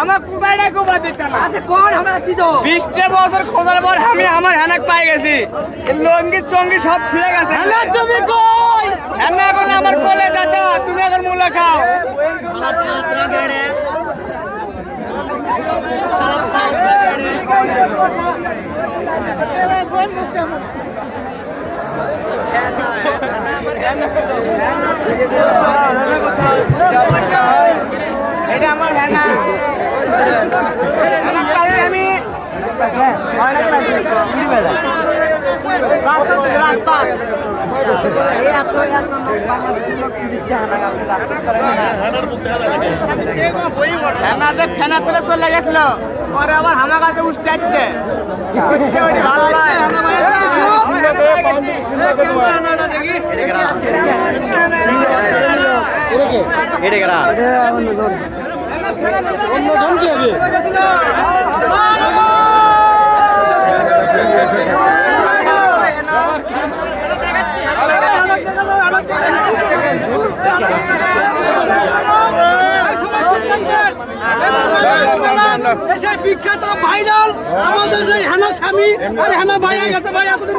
আমার কুবাইটা কুবা দিতে না কোন আমরা আছি তো বিশটা বছর খোঁজার পর আমি আমার হ্যানাক পাই গেছি। লঙ্গি চঙ্গি সব ছিঁড়ে গেছে। তুমি কই? হ্যানা এখন আমার কোলে চাচা তুমি এখন মূলা খাও। এটা আমার হ্যানা হ্যানা আমি রাস্তা ফেনাতে ফেনা তুলে চলে গেছিল পরে আবার আমার কাছে উঠতে ভালো দেশের বিখ্যাত ভাইরাল আমাদের সেই হেনা স্বামী আর হেনা ভাইয়া গেছে ভাই আপনাদের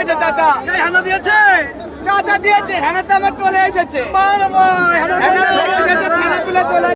দিয়েছে চাচা। হেনা দিয়েছে? চাচা দিয়েছে হ্যাঁ তো আমার চলে এসেছে। বাবা, হেনা চলে এসেছে, চলে